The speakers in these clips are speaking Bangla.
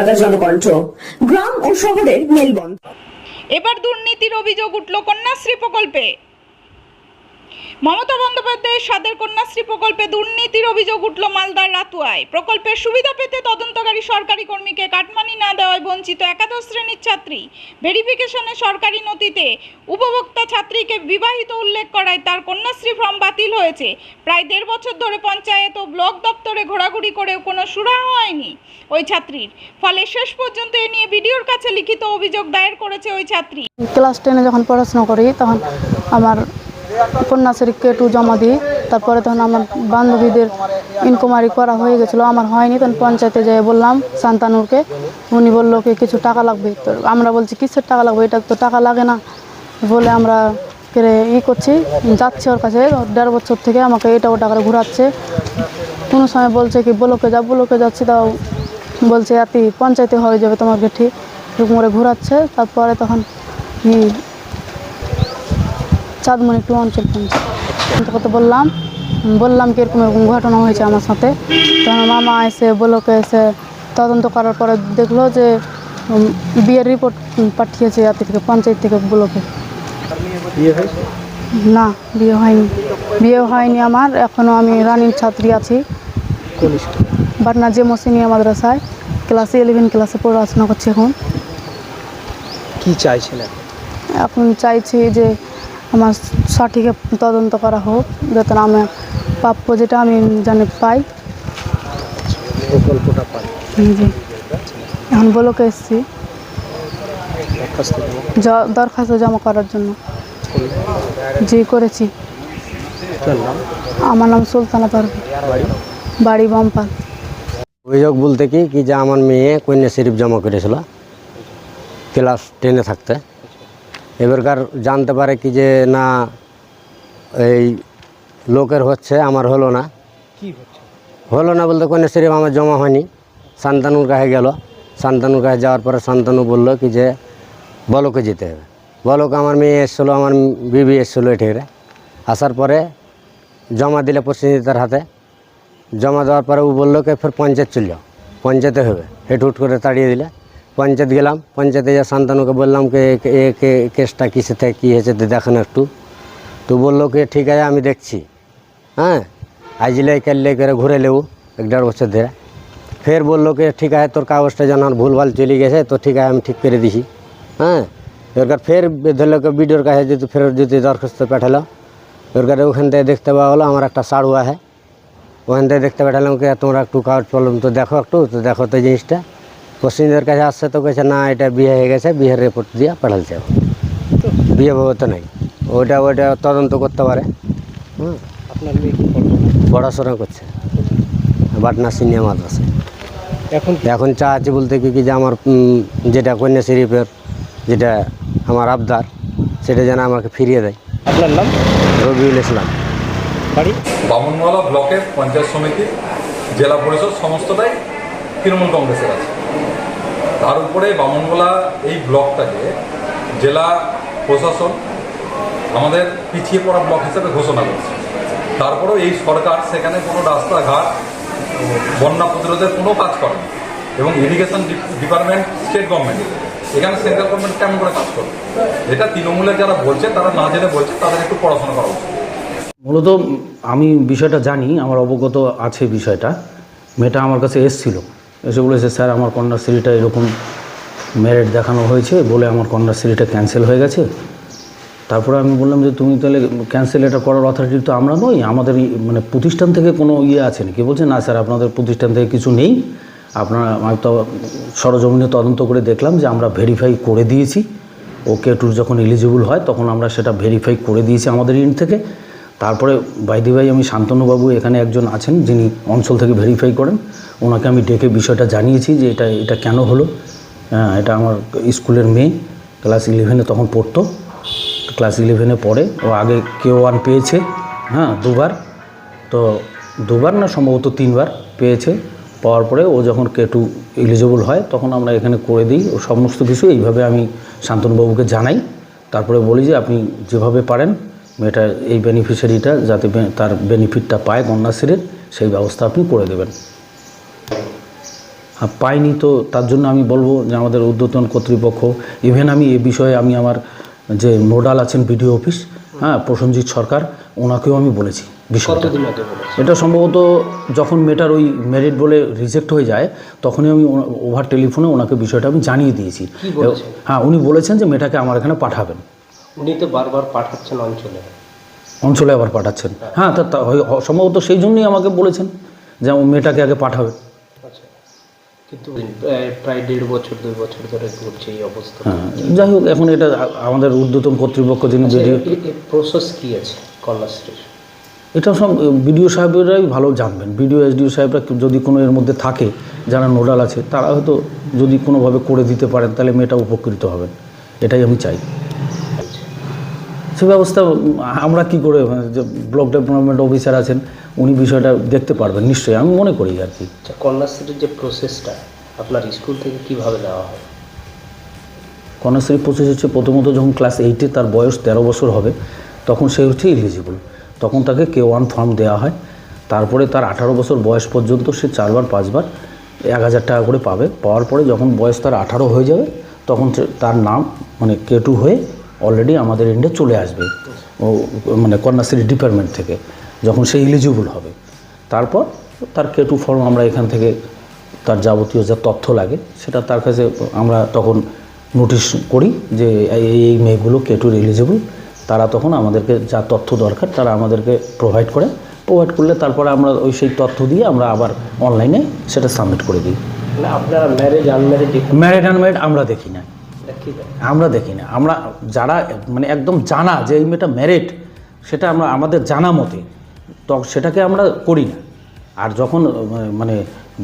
কলকাতা জনকণ্ঠ গ্রাম ও শহরের মেলবন্ধন। এবার দুর্নীতির অভিযোগ উঠল কন্যাশ্রী প্রকল্পে। মমতা বন্দ্যোপাধ্যায়ের সাদের কন্যাশ্রী প্রকল্পে দুর্নীতির অভিযোগ উঠল মালদার রাতুয়ায়। প্রকল্পের সুবিধা পেতে তদন্তকারী সরকারি কর্মীকে কাটমানি না দেওয়ায় বঞ্চিত একাদশ শ্রেণির ছাত্রী। ভেরিফিকেশনে সরকারি নথিতে উপভোক্তা ছাত্রীকে বিবাহিত উল্লেখ করায় তার কন্যাশ্রী ফর্ম বাতিল হয়েছে। প্রায় দেড় বছর ধরে পঞ্চায়েত ও ব্লক দপ্তরে ঘোরাঘুরি করেও কোনো সুরাহা হয়নি ওই ছাত্রীর। ফলে শেষ পর্যন্ত এ নিয়ে বিডিওর কাছে লিখিত অভিযোগ দায়ের করেছে ওই ছাত্রী। ক্লাস টেনে যখন পড়াশোনা করি, তখন আমার কন্যাশ্রী কে টু জমা দিই। তারপরে তখন আমার বান্ধবীদের ইনকোয়ারি করা হয়ে গেছিল। আমার হয়নি, তখন পঞ্চায়েতে যেয়ে বললাম শান্তানুরকে। উনি বলল কি, কিছু টাকা লাগবে? তো আমরা বলছি, কিসের টাকা লাগবে? এটা তো টাকা লাগে না। বলে আমরা করে ই করছি, যাচ্ছি ওর কাছে। দেড় বছর থেকে আমাকে এটা ওটা করে ঘোরাচ্ছে। কোনো সময় বলছে কি, ব্লকে যা, ব্লকে যাচ্ছি তাও। বলছে এত পঞ্চায়েতে হয়ে যাবে তোমার গেঠি এরকম করে ঘোরাচ্ছে। তারপরে তখন চাঁদমণি একটু অঞ্চল পঞ্চায়েত। কত বললাম বললাম কি এরকম এরকম ঘটনা হয়েছে আমার সাথে। তখন মামা এসে ব্লকে এসে তদন্ত করার পরে দেখল যে বিয়ের রিপোর্ট পাঠিয়েছে ইয়াতে থেকে পঞ্চায়েত থেকে ব্লকে। না বিয়ে হয়নি। বিয়ে হয়নি আমার এখনও আমি রানির ছাত্রী আছি। বাটনা যে মসিনিয়া মাদ্রাসায় ক্লাসে ইলেভেন ক্লাসে পড়াশোনা করছি এখন। কি চাইছিলেন এখন চাইছি যে আমার সঠিক তদন্ত করা হোক যাতে না আমার প্রাপ্য যেটা আমি জানি পাই। জি। এখন বলোকে এসেছি। দরখাস্ত জমা দরখাস্ত জমা করার জন্য। জি করেছি। আমার নাম সুলতানা পারভি বাড়ি? বম্পাল। অভিযোগ বলতে কি কি যে আমার মেয়ে কন্যা শরীফ জমা করেছিল। ক্লাস টেনে থাকতে। এবারকার জানতে পারে কি যে না এই লোকের হচ্ছে আমার হলো না। কি হচ্ছে? হলো না বলতে কন্যা শরীফ আমার জমা হয়নি। শান্তানুর কাছে গেল। শান্তানুর কাছে যাওয়ার পরে শান্তানু বলল কি যে বলকে যেতে হবে। বলক আমার মেয়ে এসেছিল আমার বিবি এসেছিল এঠেরে আসার পরে জমা দিলে প্রতিনিধিতার হাতে। জমা দেওয়ার পরে ও বলল কি ফের পঞ্চায়েত চল যাও। পঞ্চায়েতে হবে। হেট হুট করে তাড়িয়ে দিলে। পঞ্চায়েত গেলাম, পঞ্চায়েতে যা শান্তানুকে বললাম কি এ- এ, কে- কেসটা কিসে থেকে কী হয়েছে তো দেখেন একটু। তো বলল কি, ঠিক আছে, আমি দেখছি। হ্যাঁ? আইজলে কাল্লে করে ঘুরে লেবু, এক দেড় বছর ধরে। ফের বলল কি, ঠিক আছে, তোর কাগজটা যেন আর ভুলভাল চলে গেছে, তো ঠিক আছে, আমি ঠিক করে দিছি। হ্যাঁ? এবার ফের ধরলো কি বিডিওর কাছে যদি ফের যদি দরখাস্ত পাঠালো। এবার ওখান থেকে দেখতে পাওয়া হলো, আমার একটা সাড়ু আছে। ওখান থেকে দেখতে পাঠালাম কি, তোমরা একটু কাগজ প্রবলেম তো দেখো একটু, তো দেখো তো জিনিসটা। পশ্চিমদের কাছে আসছে তো কেছে না এটা বিয়ে হয়ে গেছে বিয়ের রিপোর্ট দিয়ে পাঠালছে বিয়ে বাবা তো নাই। ওইটা ওইটা তদন্ত করতে পারে। হুম। আপনার মেয়ে কি করবে পড়াশোনা করছে। বাটনা সিনিয়র মাদ্রাসা এখন এখন চা আছে বলতে কি কি যে আমার যেটা কন্যা শরীফের যেটা আমার আবদার সেটা যেন আমাকে ফিরিয়ে দেয়। আপনার নাম? রবিউল ইসলাম। বাড়ি? বামনওয়ালা ব্লকের পঞ্চায়েত সমিতি জেলা পরিষদ সমস্তটাই তৃণমূল কংগ্রেসের আছে। তার উপরে বামনওয়ালা এই ব্লকটাকে জেলা প্রশাসন আমাদের পিছিয়ে পড়া ব্লক হিসেবে ঘোষণা করেছে। তারপরেও এই সরকার সেখানে কোনো রাস্তাঘাট, বন্যা প্রতিরোধের কোনো কাজ করে। এবং ইরিগেশন ডিপার্টমেন্ট স্টেট গভর্নমেন্ট এখানে সেন্ট্রাল গভর্নমেন্ট কেমন করে কাজ করে এটা তৃণমূলের যারা বলছে, তারা না জেনে বলছে, তাদের একটু পড়াশোনা করা উচিত। মূলত আমি বিষয়টা জানি, আমার অবগত আছে বিষয়টা। মেয়েটা আমার কাছে এসছিল। এসে বলেছে, স্যার, আমার কন্যাশ্রীটা এরকম মেরিট দেখানো হয়েছে বলে আমার কন্যাশ্রীটা ক্যান্সেল হয়ে গেছে। তারপরে আমি বললাম যে, তুমি তাহলে ক্যান্সেল এটা করার অথরিটি তো আমরা নই, আমাদের মানে প্রতিষ্ঠান থেকে কোনো ইয়ে আছে নাকি? বলছে, না স্যার, আপনাদের প্রতিষ্ঠান থেকে কিছু নেই। আপনারা, আমি তো সরজমিনে তদন্ত করে দেখলাম যে আমরা ভেরিফাই করে দিয়েছি। ওকে টুর যখন এলিজিবল হয়, তখন আমরা সেটা ভেরিফাই করে দিয়েছি আমাদের ইন থেকে। তারপরে বাইদি ভাই আমি শান্তনুবাবু এখানে একজন আছেন, যিনি অঞ্চল থেকে ভেরিফাই করেন। ওনাকে আমি ডেকে বিষয়টা জানিয়েছি যে এটা এটা কেন হলো। হ্যাঁ এটা আমার স্কুলের মেয়ে ক্লাস ইলেভেনে তখন পড়তো। ক্লাস ইলেভেনে পড়ে, ও আগে কে ওয়ান পেয়েছে। হ্যাঁ দুবার। তো দুবার না, সম্ভবত তিনবার পেয়েছে। পাওয়ার পরে ও যখন কে টু এলিজিবল হয়, তখন আমরা এখানে করে দিই। ও সমস্ত কিছু এইভাবে আমি শান্তনুবাবুকে জানাই। তারপরে বলি যে আপনি যেভাবে পারেন মেয়েটা এই বেনিফিশিয়ারিটা যাতে তার বেনিফিটটা পায় কন্যাশ্রীর সেই ব্যবস্থা আপনি করে দেবেন। আর পাইনি তো তার জন্য আমি বলব যে আমাদের ঊর্ধ্বতন কর্তৃপক্ষ ইভেন আমি এ বিষয়ে আমি আমার যে নোডাল আছেন বিডিও অফিস হ্যাঁ প্রসেনজিৎ সরকার ওনাকেও আমি বলেছি বিষয়টা। এটা সম্ভবত যখন মেটার ওই মেরিট বলে রিজেক্ট হয়ে যায় তখনই আমি ওভার টেলিফোনে ওনাকে বিষয়টা আমি জানিয়ে দিয়েছি। হ্যাঁ উনি বলেছেন যে মেয়েটাকে আমার এখানে পাঠাবেন। উনি তো বারবার পাঠাচ্ছেন অঞ্চলে। অঞ্চলে আবার পাঠাচ্ছেন। হ্যাঁ। তা তা- হয়- সম্ভবত সেই জন্যই আমাকে বলেছেন যে আমার মেয়েটাকে আগে পাঠাবে। আচ্ছা। কিন্তু প্রায়- দেড় বছর দুই বছর ধরে ঘুরছে এই অবস্থা। হ্যাঁ যাই হোক এখন এটা আমাদের ঊর্ধ্বতন কর্তৃপক্ষ যিনি প্রসেস কি আছে কন্যাশ্রীর এটা সব বিডিও সাহেবরাই ভালো জানবেন। বিডিও এসডিও সাহেবরা যদি কোনো এর মধ্যে থাকে যারা নোডাল আছে তারা হয়তো যদি কোনোভাবে করে দিতে পারেন তাহলে মেয়েটা উপকৃত হবেন। এটাই আমি চাই। সে ব্যবস্থা আমরা কি করে যে ব্লক ডেভেলপমেন্ট অফিসার আছেন উনি বিষয়টা দেখতে পারবেন নিশ্চয়ই আমি মনে করি আর কি। আচ্ছা কন্যাশ্রীর যে প্রসেসটা আপনার স্কুল থেকে কীভাবে দেওয়া হয়? কন্যাশ্রী প্রসেস হচ্ছে প্রথমত যখন ক্লাস এইটে তার বয়স তেরো বছর হবে তখন সে হচ্ছে এলিজিবল তখন তাকে কে ওয়ান ফর্ম দেওয়া হয় তারপরে তার আঠারো বছর বয়স পর্যন্ত সে চারবার পাঁচবার এক হাজার টাকা করে পাবে। পাওয়ার পরে যখন বয়স তার আঠারো হয়ে যাবে তখন তার নাম মানে কে টু হয়ে অলরেডি আমাদের এন্ডে চলে আসবে। ও মানে কন্যাশ্রী ডিপার্টমেন্ট থেকে যখন সে এলিজিবল হবে। তারপর তার কে টু ফর্ম আমরা এখান থেকে তার যাবতীয় যা তথ্য লাগে সেটা তার কাছে আমরা তখন নোটিশ করি যে এই এই- মেয়েগুলো কেটুর এলিজিবল তারা তখন আমাদেরকে যা তথ্য দরকার তারা আমাদেরকে প্রোভাইড করে। প্রোভাইড করলে তারপরে আমরা ওই সেই তথ্য দিয়ে আমরা আবার অনলাইনে সেটা সাবমিট করে দিই। মানে আপনারা ম্যারেজ আনম্যারেজ ম্যারিড আনম্যারিড আমরা দেখি না। কি আমরা দেখি না। আমরা যারা মানে একদম জানা যে এই মেয়েটা ম্যারিড সেটা আমরা আমাদের জানা মতে তখন সেটাকে আমরা করি না। আর যখন মানে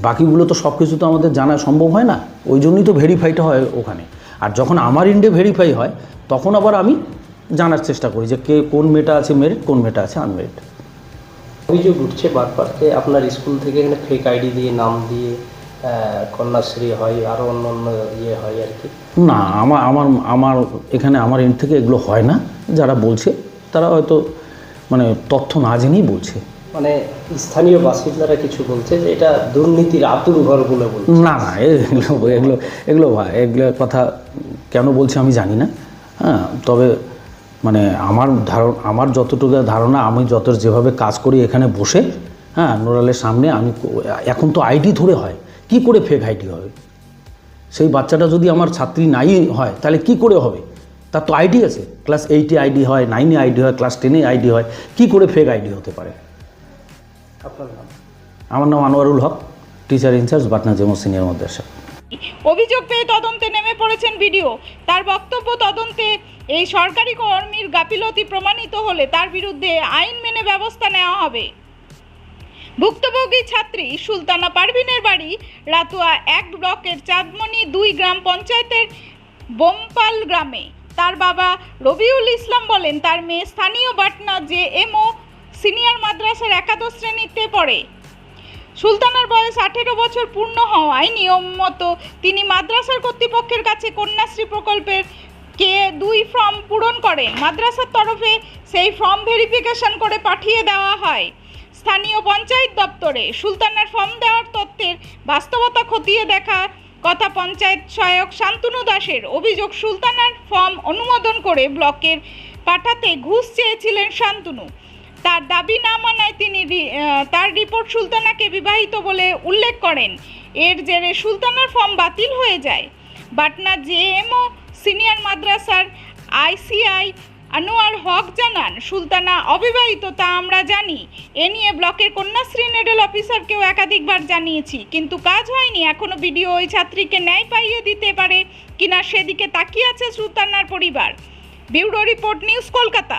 বাকিগুলো তো সব কিছু তো আমাদের জানা সম্ভব হয় না ওই জন্যই তো ভেরিফাইটা হয় ওখানে। আর যখন আমার ইন্ডে ভেরিফাই হয় তখন আবার আমি জানার চেষ্টা করি যে কে কোন মেয়েটা আছে মেরিট কোন মেয়েটা আছে আনমেরিট অভিযোগ উঠছে বারবার যে আপনার স্কুল থেকে এখানে ফেক আইডি দিয়ে নাম দিয়ে কন্যাশ্রী হয় আরও অন্য অন্য ইয়ে হয় আর কি। না আমার আমার আমার এখানে আমার এন্ড থেকে এগুলো হয় না যারা বলছে তারা হয়তো মানে তথ্য না জেনেই বলছে। মানে স্থানীয় বাসিন্দারা কিছু বলছে যে এটা দুর্নীতির আতুর ঘর বলে বলছে। না না এগুলো এগুলো এগুলো ভাই এগুলো কথা কেন বলছে আমি জানি না। হ্যাঁ তবে মানে আমার ধারণ আমার যতটুকু ধারণা আমি যত যেভাবে কাজ করি এখানে বসে হ্যাঁ নোরালের সামনে আমি এখন তো আইডি ধরে হয়। কি করে ফেক আইডি হবে? সেই বাচ্চাটা যদি আমার ছাত্রী নাই হয় তাহলে কি করে হবে? তার তো আইডি আছে। ক্লাস এইটে আইডি হয় নাইনে আইডি হয় ক্লাস টেনে আইডি হয় কি করে ফেক আইডি হতে পারে? আপনার নাম? আমার নাম Anowarul Haque teacher in charge Batna JMO senior Madrasa. অভিযোগ পেয়ে তদন্তে নেমে পড়েছেন ভিডিও তার বক্তব্য তদন্তে এই সরকারি কর্মীর গাফিলতি প্রমাণিত হলে তার বিরুদ্ধে আইন মেনে ব্যবস্থা নেওয়া হবে। ভুক্তভোগী ছাত্রী সুলতানা পারভিনের বাড়ি রাতুয়া এক ব্লকের চাঁদমণি দুই গ্রাম পঞ্চায়েতের বোমপাল গ্রামে। তার বাবা রবিউল ইসলাম বলেন, তার মেয়ে স্থানীয় বাটনা জে এমও সিনিয়র মাদ্রাসার একাদশ শ্রেণীতে পড়ে। সুলতানার বয়স আঠেরো বছর পূর্ণ হওয়ায় নিয়ম মতো তিনি মাদ্রাসার কর্তৃপক্ষের কাছে কন্যাশ্রী প্রকল্পের কে দুই ফর্ম পূরণ করেন। মাদ্রাসার তরফে সেই ফর্ম ভেরিফিকেশন করে পাঠিয়ে দেওয়া হয়। স্থানীয় পঞ্চায়েত দপ্তরে সুলতানার ফর্ম দেওয়ার তথ্যের বাস্তবতা খতিয়ে দেখা কথা পঞ্চায়েত সহায়ক শান্তনু দাসের অভিযোগ, সুলতানার ফর্ম অনুমোদন করে ব্লকের পাঠাতে ঘুষ চেয়েছিলেন শান্তনু। তার দাবি না মানায় তিনি তার রিপোর্ট সুলতানাকে বিবাহিত বলে উল্লেখ করেন। এর জেরে সুলতানার ফর্ম বাতিল হয়ে যায়। বাটনা জেএমও সিনিয়র মাদ্রাসার আইসিআই আনোয়ার হক জানান, সুলতানা অবিবাহিত তা আমরা জানি। এ নিয়ে ব্লকের কন্যাশ্রী নেডেল অফিসারকেও একাধিকবার জানিয়েছি, কিন্তু কাজ হয়নি। এখনও বিডিও ওই ছাত্রীকে ন্যায় পাইয়ে দিতে পারে কিনা সেদিকে তাকিয়ে আছে সুলতানার পরিবার। Bureau report news Kolkata.